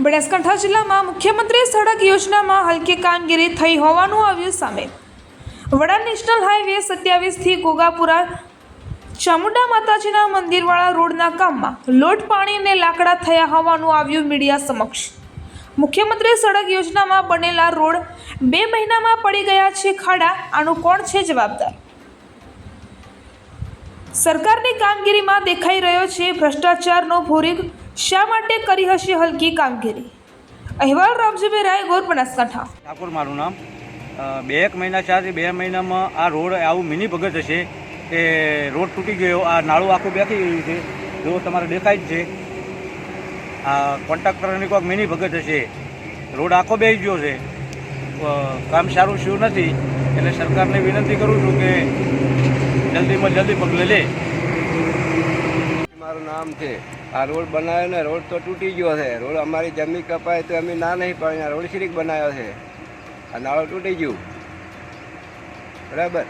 બનાસકાંઠા જિલ્લામાં મુખ્યમંત્રી સડક યોજનામાં હલકી કામગીરી થઈ હોવાનું આવ્યું સામે. વડા નેશનલ હાઈવે સત્યાવીસથી ગોગાપુરા ચામુંડા માતાજીના મંદિરવાળા રોડના કામમાં લોટ પાણી અને લાકડા થયા હોવાનું આવ્યું મીડિયા સમક્ષ. મુખ્યમંત્રી સડક યોજનામાં બનેલા રોડ બે મહિનામાં પડી ગયા છે ખાડા, આનું કોણ છે જવાબદાર? સરકારની કામગીરીમાં દેખાઈ રહ્યો છે ભ્રષ્ટાચારનો ભોરીગ શા માટે કરી હશે હલકી કામગીરી? અહેવાલ રામજીભાઈ રાય ગોર બનાસકાંઠા. ઠાકોર મારું નામ. બે એક મહિના ચારથી બે મહિનામાં આ રોડ આવું મિની ભગત હશે કે રોડ તૂટી ગયો આ નાળું આખું બેસી ગયું છે. જો તમારે દેખાય જ છે. આ કોન્ટ્રાક્ટરની કોઈક મિની ભગત હશે. રોડ આખો બેસી ગયો છે. કામ સારું શું નથી. એટલે સરકારને વિનંતી કરું છું કે જલ્દીમાં જલ્દી પગલે લે. મારું નામ છે આ રોડ બનાવ્યો ને, રોડ તો તૂટી ગયો છે. રોડ અમારી જમીન કપાય તો અમે ના નહીં પાડીને રોડ શ્રીક બનાવ્યો છે. આ નાળો તૂટી ગયું. બરાબર?